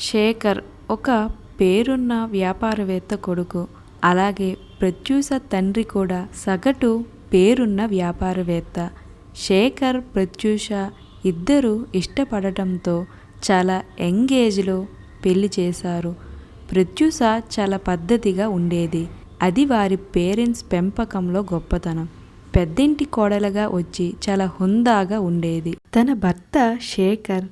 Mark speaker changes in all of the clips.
Speaker 1: శేఖర్ ఒక పేరున్న వ్యాపారవేత్త కొడుకు. అలాగే ప్రత్యూష తండ్రి కూడా సగటు పేరున్న వ్యాపారవేత్త. శేఖర్ ప్రత్యూష ఇద్దరు ఇష్టపడటంతో చాలా యంగ్ ఏజ్లో పెళ్ళి చేశారు. ప్రత్యూష చాలా పద్ధతిగా ఉండేది. అది వారి పేరెంట్స్ పెంపకంలో గొప్పతనం. పెద్దింటి కోడలుగా వచ్చి చాలా హుందాగా ఉండేది. తన భర్త శేఖర్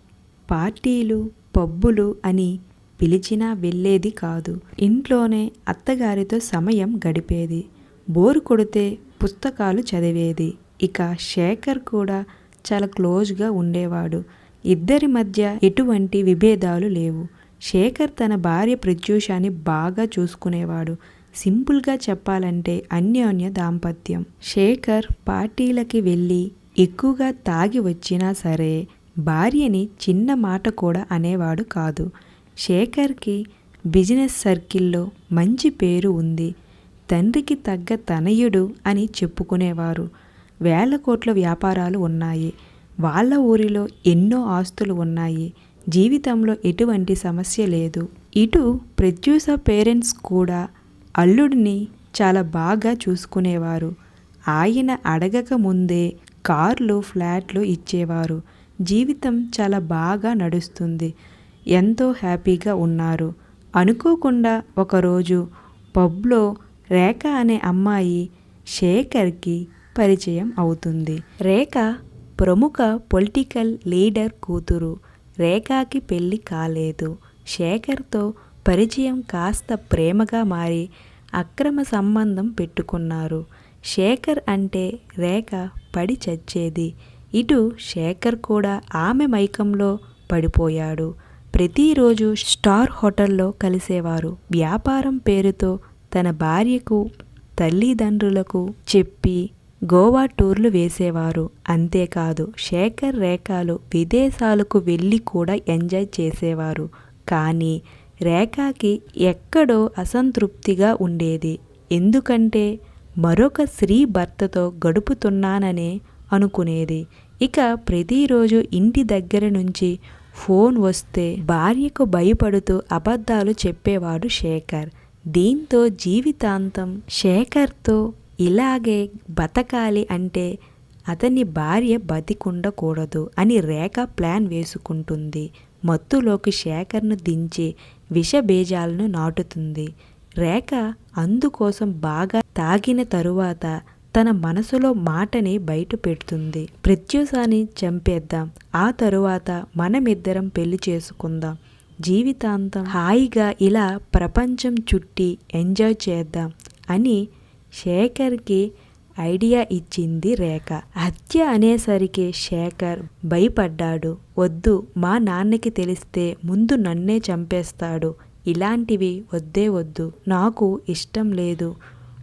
Speaker 1: పార్టీలు పబ్బులు అని పిలిచినా వెళ్ళేది కాదు. ఇంట్లోనే అత్తగారితో సమయం గడిపేది. బోరు కొడితే పుస్తకాలు చదివేది. ఇక శేఖర్ కూడా చాలా క్లోజ్గా ఉండేవాడు. ఇద్దరి మధ్య ఎటువంటి విభేదాలు లేవు. శేఖర్ తన భార్య ప్రత్యూషాన్ని బాగా చూసుకునేవాడు. సింపుల్గా చెప్పాలంటే అన్యోన్య దాంపత్యం. శేఖర్ పార్టీలకి వెళ్ళి ఎక్కువగా తాగి వచ్చినా సరే భార్యని చిన్న మాట కూడా అనేవాడు కాదు. శేఖర్కి బిజినెస్ సర్కిల్లో మంచి పేరు ఉంది. తండ్రికి తగ్గ తనయుడు అని చెప్పుకునేవారు. వేల కోట్ల వ్యాపారాలు ఉన్నాయి. వాళ్ళ ఊరిలో ఎన్నో ఆస్తులు ఉన్నాయి. జీవితంలో ఎటువంటి సమస్య లేదు. ఇటు ప్రత్యూష పేరెంట్స్ కూడా అల్లుడిని చాలా బాగా చూసుకునేవారు. ఆయన అడగక ముందే కార్లు ఫ్లాట్లు ఇచ్చేవారు. జీవితం చాలా బాగా నడుస్తుంది. ఎంతో హ్యాపీగా ఉన్నారు. అనుకోకుండా ఒకరోజు పబ్లో రేఖ అనే అమ్మాయి శేఖర్కి పరిచయం అవుతుంది. రేఖ ప్రముఖ పొలిటికల్ లీడర్ కూతురు. రేఖకి పెళ్ళి కాలేదు. శేఖర్తో పరిచయం కాస్త ప్రేమగా మారి అక్రమ సంబంధం పెట్టుకున్నారు. శేఖర్ అంటే రేఖ పడి చచ్చేది. ఇటు శేఖర్ కూడా ఆమె మైకంలో పడిపోయాడు. ప్రతిరోజు స్టార్ హోటల్లో కలిసేవారు. వ్యాపారం పేరుతో తన భార్యకు తల్లిదండ్రులకు చెప్పి గోవా టూర్లు వేసేవారు. అంతేకాదు శేఖర్ రేఖలు విదేశాలకు వెళ్ళి కూడా ఎంజాయ్ చేసేవారు. కానీ రేఖకి ఎక్కడో అసంతృప్తిగా ఉండేది. ఎందుకంటే మరొక స్త్రీ భర్తతో గడుపుతున్నాననే అనుకునేది. ఇక ప్రతిరోజు ఇంటి దగ్గర నుంచి ఫోన్ వస్తే భార్యకు భయపడుతూ అబద్ధాలు చెప్పేవాడు శేఖర్. దీంతో జీవితాంతం శేఖర్తో ఇలాగే బతకాలి అంటే అతని భార్య బతికుండకూడదు అని రేఖ ప్లాన్ వేసుకుంటుంది. మత్తులోకి శేఖర్ను దించి విషబీజాలను నాటుతుంది. రేఖ అందుకోసం బాగా తాగిన తరువాత తన మనసులో మాటని బయట పెడుతుంది. ప్రత్యూషాన్ని చంపేద్దాం. ఆ తరువాత మనమిద్దరం పెళ్ళి చేసుకుందాం. జీవితాంతం హాయిగా ఇలా ప్రపంచం చుట్టి ఎంజాయ్ చేద్దాం అని శేఖర్కి ఐడియా ఇచ్చింది రేఖ. హత్య అనేసరికి శేఖర్ భయపడ్డాడు. వద్దు మా నాన్నకి తెలిస్తే ముందు నన్నే చంపేస్తాడు. ఇలాంటివి వద్దే వద్దు. నాకు ఇష్టం లేదు.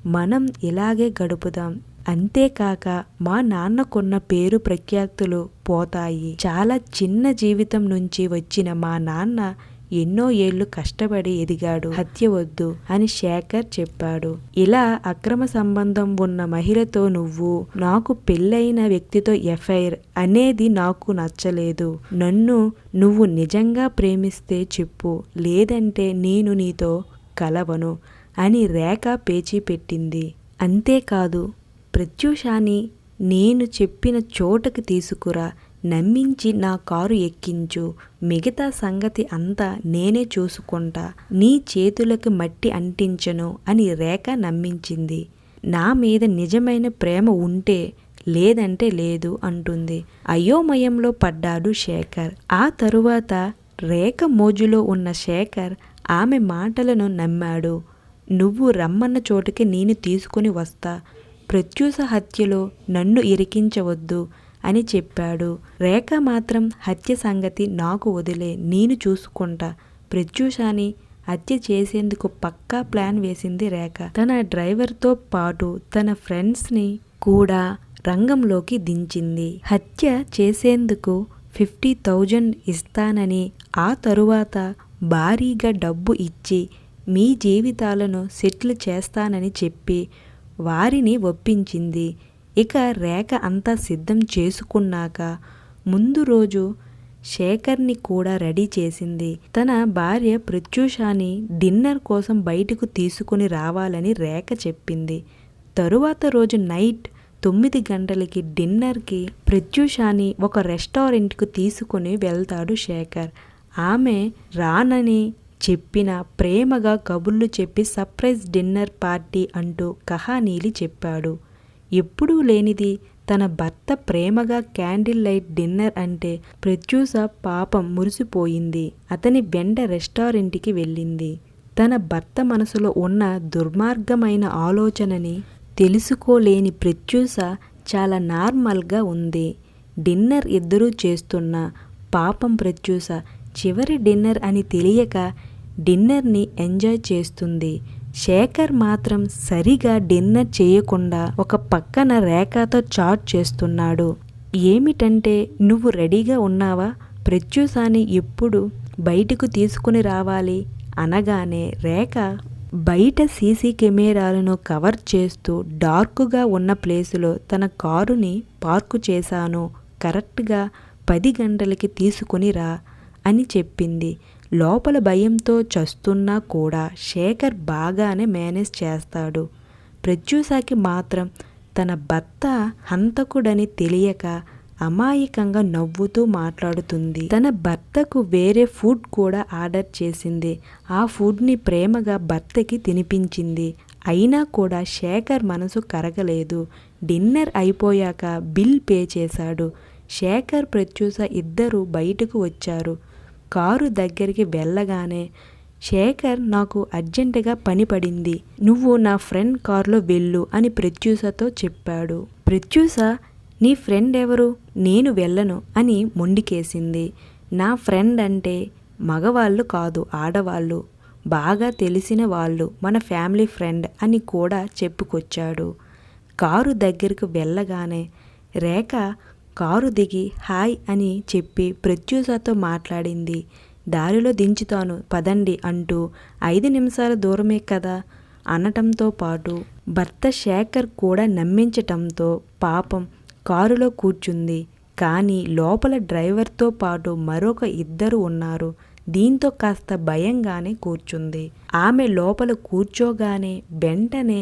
Speaker 1: మనం ఇలాగే గడుపుదాం. అంతేకాక మా నాన్నకున్న పేరు ప్రఖ్యాతులు పోతాయి. చాలా చిన్న జీవితం నుంచి వచ్చిన మా నాన్న ఎన్నో ఏళ్ళు కష్టపడి ఎదిగాడు. హత్య వద్దు అని శేఖర్ చెప్పాడు. ఇలా అక్రమ సంబంధం ఉన్న మహిళతో నువ్వు నాకు పెళ్ళైన వ్యక్తితో ఎఫ్ఐఆర్ అనేది నాకు నచ్చలేదు. నన్ను నువ్వు నిజంగా ప్రేమిస్తే చెప్పు లేదంటే నేను నీతో కలవను. అని రేఖ పేచీ పెట్టింది. అంతేకాదు ప్రత్యూషాని నేను చెప్పిన చోటకి తీసుకురా నమ్మించి నా కారు ఎక్కించు మిగతా సంగతి అంతా నేనే చూసుకుంటా నీ చేతులకు మట్టి అంటించను అని రేఖ నమ్మించింది. నా మీద నిజమైన ప్రేమ ఉంటే లేదంటే లేదు అంటుంది. అయోమయంలో పడ్డాడు శేఖర్. ఆ తరువాత రేఖ మోజులో ఉన్న శేఖర్ ఆమె మాటలను నమ్మాడు. నువ్వు రమ్మన్న చోటుకి నేను తీసుకుని వస్తా. ప్రత్యూష హత్యలో నన్ను ఇరికించవద్దు అని చెప్పాడు. రేఖ మాత్రం హత్య సంగతి నాకు వదిలే నేను చూసుకుంటా. ప్రత్యూషాని హత్య చేసేందుకు పక్కా ప్లాన్ వేసింది రేఖ. తన డ్రైవర్తో పాటు తన ఫ్రెండ్స్ని కూడా రంగంలోకి దించింది. హత్య చేసేందుకు ఫిఫ్టీ థౌజండ్ ఇస్తానని ఆ తరువాత భారీగా డబ్బు ఇచ్చి మీ జీవితాలను సెటిల్ చేస్తానని చెప్పి వారిని ఒప్పించింది. ఇక రేఖ అంతా సిద్ధం చేసుకున్నాక ముందు రోజు శేఖర్ని కూడా రెడీ చేసింది. తన భార్య ప్రత్యూషాని డిన్నర్ కోసం బయటకు తీసుకుని రావాలని రేఖ చెప్పింది. తరువాత రోజు నైట్ తొమ్మిది గంటలకి డిన్నర్కి ప్రత్యూషాని ఒక రెస్టారెంట్కు తీసుకుని వెళ్తాడు శేఖర్. ఆమె రానని చెప్పిన ప్రేమగా కబుర్లు చెప్పి సర్ప్రైజ్ డిన్నర్ పార్టీ అంటూ కహానీలి చెప్పాడు. ఎప్పుడూ లేనిది తన భర్త ప్రేమగా క్యాండిల్ లైట్ డిన్నర్ అంటే ప్రత్యూష పాపం మురిసిపోయింది. అతని వెంట రెస్టారెంట్కి వెళ్ళింది. తన భర్త మనసులో ఉన్న దుర్మార్గమైన ఆలోచనని తెలుసుకోలేని ప్రత్యూష చాలా నార్మల్గా ఉంది. డిన్నర్ ఇద్దరూ చేస్తున్న పాపం ప్రత్యూష చివరి డిన్నర్ అని తెలియక డిన్నర్ని ఎంజాయ్ చేస్తుంది. శేఖర్ మాత్రం సరిగా డిన్నర్ చేయకుండా ఒక పక్కన రేఖతో చాట్ చేస్తున్నాడు. ఏమిటంటే నువ్వు రెడీగా ఉన్నావా? ప్రత్యూషాని ఎప్పుడు బయటకు తీసుకుని రావాలి? అనగానే రేఖ బయట సీసీ కెమెరాలను కవర్ చేస్తూ డార్క్గా ఉన్న ప్లేసులో తన కారుని పార్కు చేశాను. కరెక్ట్గా పది గంటలకి తీసుకుని రా అని చెప్పింది. లోపల భయంతో చస్తున్నా కూడా శేఖర్ బాగానే మేనేజ్ చేస్తాడు. ప్రత్యూషాకి మాత్రం తన భర్త హంతకుడని తెలియక అమాయకంగా నవ్వుతూ మాట్లాడుతుంది. తన భర్తకు వేరే ఫుడ్ కూడా ఆర్డర్ చేసింది. ఆ ఫుడ్ని ప్రేమగా భర్తకి తినిపించింది. అయినా కూడా శేఖర్ మనసు కరగలేదు. డిన్నర్ అయిపోయాక బిల్ పే చేశాడు. శేఖర్ ప్రత్యూష ఇద్దరు బయటకు వచ్చారు. కారు దగ్గరికి వెళ్ళగానే శేఖర్ నాకు అర్జెంటుగా పని పడింది. నువ్వు నా ఫ్రెండ్ కారులో వెళ్ళు అని ప్రత్యూషతో చెప్పాడు. ప్రత్యూష నీ ఫ్రెండ్ ఎవరు? నేను వెళ్ళను అని మొండికేసింది. నా ఫ్రెండ్ అంటే మగవాళ్ళు కాదు ఆడవాళ్ళు. బాగా తెలిసిన వాళ్ళు మన ఫ్యామిలీ ఫ్రెండ్ అని కూడా చెప్పుకొచ్చాడు. కారు దగ్గరకు వెళ్ళగానే రేఖ కారు దిగి హాయ్ అని చెప్పి ప్రత్యూషతో మాట్లాడింది. దారిలో దించుతాను పదండి అంటూ ఐదు నిమిషాల దూరమే కదా అనటంతో పాటు భర్త శేఖర్ కూడా నమ్మించటంతో పాపం కారులో కూర్చుంది. కానీ లోపల డ్రైవర్తో పాటు మరొక ఇద్దరు ఉన్నారు. దీంతో కాస్త భయంగానే కూర్చుంది. ఆమె లోపల కూర్చోగానే వెంటనే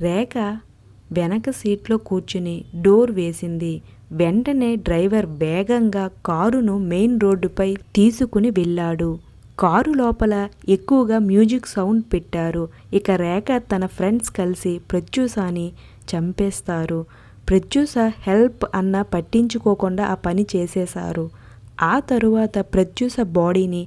Speaker 1: రేఖ వెనక సీట్లో కూర్చుని డోర్ వేసింది. వెంటనే డ్రైవర్ వేగంగా కారును మెయిన్ రోడ్డుపై తీసుకుని వెళ్ళాడు. కారు లోపల ఎక్కువగా మ్యూజిక్ సౌండ్ పెట్టారు. ఇక రేఖ తన ఫ్రెండ్స్ కలిసి ప్రత్యూషాని చంపేస్తారు. ప్రత్యూష హెల్ప్ అన్న పట్టించుకోకుండా ఆ పని చేసేశారు. ఆ తరువాత ప్రత్యూష బాడీని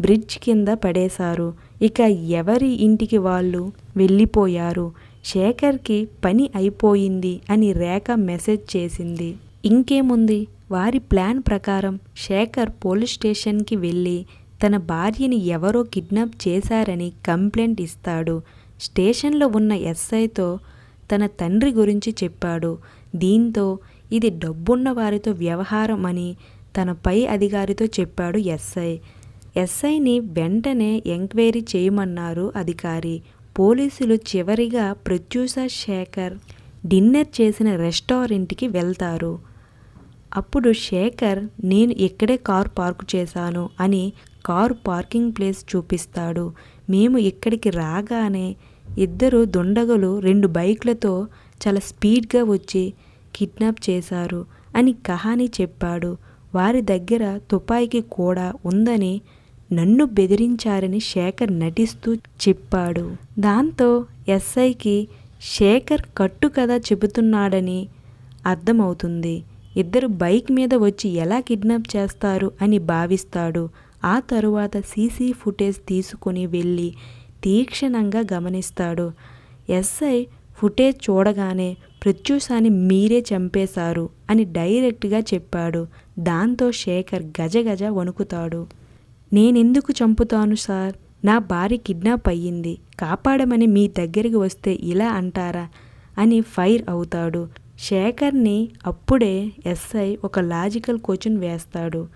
Speaker 1: బ్రిడ్జ్ కింద పడేశారు. ఇక ఎవరి ఇంటికి వాళ్ళు వెళ్ళిపోయారు? శేఖర్కి పని అయిపోయింది అని రేఖ మెసేజ్ చేసింది. ఇంకేముంది? వారి ప్లాన్ ప్రకారం శేఖర్ పోలీస్ స్టేషన్కి వెళ్ళి తన భార్యని ఎవరో కిడ్నాప్ చేశారని కంప్లైంట్ ఇస్తాడు. స్టేషన్లో ఉన్న ఎస్ఐతో తన తండ్రి గురించి చెప్పాడు. దీంతో ఇది డబ్బున్న వారితో వ్యవహారం అని తన పై అధికారితో చెప్పాడు ఎస్ఐ. ఎస్ఐని వెంటనే ఎంక్వైరీ చేయమన్నారు అధికారి. పోలీసులు చివరిగా ప్రత్యూష శేఖర్ డిన్నర్ చేసిన రెస్టారెంట్కి వెళ్తారు. అప్పుడు శేఖర్ నేను ఇక్కడే కారు పార్క్ చేశాను అని కారు పార్కింగ్ ప్లేస్ చూపిస్తాడు. మేము ఇక్కడికి రాగానే ఇద్దరు దుండగులు రెండు బైక్లతో చాలా స్పీడ్గా వచ్చి కిడ్నాప్ చేశారు అని కహాని చెప్పాడు. వారి దగ్గర తుపాయికి కూడా ఉందని నన్ను బెదిరించారని శేఖర్ నటిస్తూ చెప్పాడు. దాంతో ఎస్ఐకి శేఖర్ కట్టు కథ చెబుతున్నాడని అర్థమవుతుంది. ఇద్దరు బైక్ మీద వచ్చి ఎలా కిడ్నాప్ చేస్తారు అని భావిస్తాడు. ఆ తరువాత సీసీ ఫుటేజ్ తీసుకుని వెళ్ళి తీక్షణంగా గమనిస్తాడు. ఎస్ఐ ఫుటేజ్ చూడగానే ప్రత్యూషాన్ని మీరే చంపేశారు అని డైరెక్ట్గా చెప్పాడు. దాంతో శేఖర్ గజగజ వణుకుతాడు. నేనెందుకు చంపుతాను సార్? నా భార్య కిడ్నాప్ అయ్యింది. కాపాడమని మీ దగ్గరికి వస్తే ఇలా అంటారా? అని ఫైర్ అవుతాడు. శేఖర్ని అప్పుడే ఎస్ఐ ఒక లాజికల్ క్వశ్చన్ వేస్తాడు.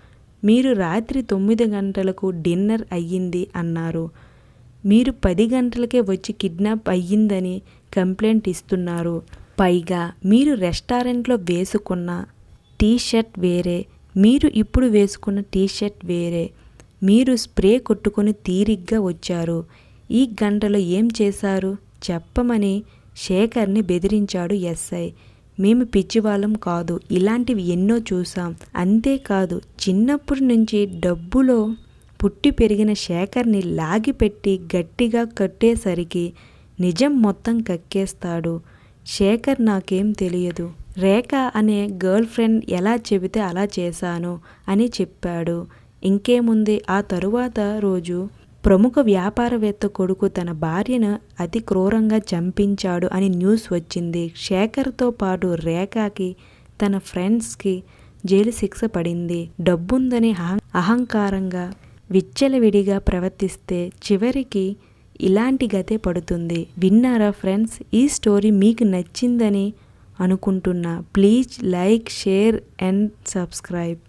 Speaker 1: మీరు రాత్రి తొమ్మిది గంటలకు డిన్నర్ అయ్యింది అన్నారు. మీరు పది గంటలకే వచ్చి కిడ్నాప్ అయ్యిందని కంప్లైంట్ ఇస్తున్నారు. పైగా మీరు రెస్టారెంట్లో వేసుకున్న టీ షర్ట్ వేరే మీరు ఇప్పుడు వేసుకున్న టీషర్ట్ వేరే. మీరు స్ప్రే కొట్టుకొని తీరిగ్గా వచ్చారు. ఈ గంటలో ఏం చేశారు? చెప్పమని శేఖర్ని బెదిరించాడు ఎస్ఐ. మేము పిచ్చివాళ్ళం కాదు. ఇలాంటివి ఎన్నో చూసాం అంతేకాదు చిన్నప్పటి నుంచి డబ్బులో పుట్టి పెరిగిన శేఖర్ని లాగిపెట్టి గట్టిగా కట్టేసరికి నిజం మొత్తం కక్కేస్తాడు. శేఖర్ నాకేం తెలియదు. రేఖ అనే గర్ల్ ఫ్రెండ్ ఎలా చెబితే అలా చేశాను అని చెప్పాడు. ఇంకేముంది? ఆ తరువాత రోజు ప్రముఖ వ్యాపారవేత్త కొడుకు తన భార్యను అతి క్రూరంగా చంపించాడు అని న్యూస్ వచ్చింది. శేఖర్తో పాటు రేఖకి తన ఫ్రెండ్స్కి జైలు శిక్ష పడింది. డబ్బుందని అహంకారంగా విచ్చలవిడిగా ప్రవర్తిస్తే చివరికి ఇలాంటి గతే పడుతుంది. విన్నారా ఫ్రెండ్స్? ఈ స్టోరీ మీకు నచ్చిందని అనుకుంటున్నా. Please like share and subscribe.